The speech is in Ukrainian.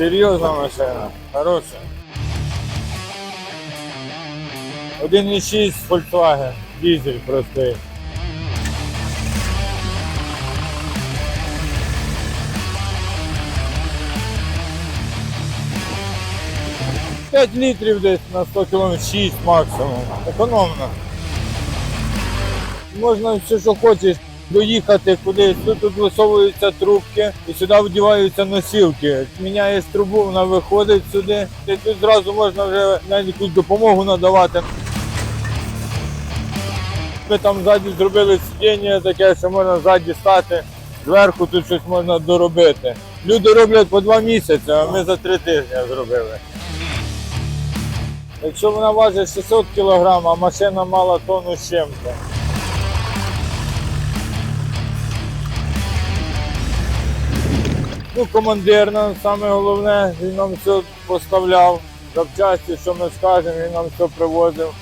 Серйозна машина, хороша. 1,6 Volkswagen, дизель простий. П'ять літрів десь на 100 км, 6 максимум. Економно. Можна все, що хочеш, доїхати кудись. Тут, висовуються трубки і сюди вдіваються носілки. Міняєш трубу, вона виходить сюди. І тут зразу можна вже навіть якусь допомогу надавати. Ми там ззаді зробили сидіння таке, що можна ззаді стати, зверху тут щось можна доробити. Люди роблять по два місяці, а ми за три тижні зробили. Якщо вона важить 600 кг, а машина мала тонну з чим-то. Ну, командир нам саме головне, він нам все поставляв. Запчасті, що ми скажемо, він нам все привозив.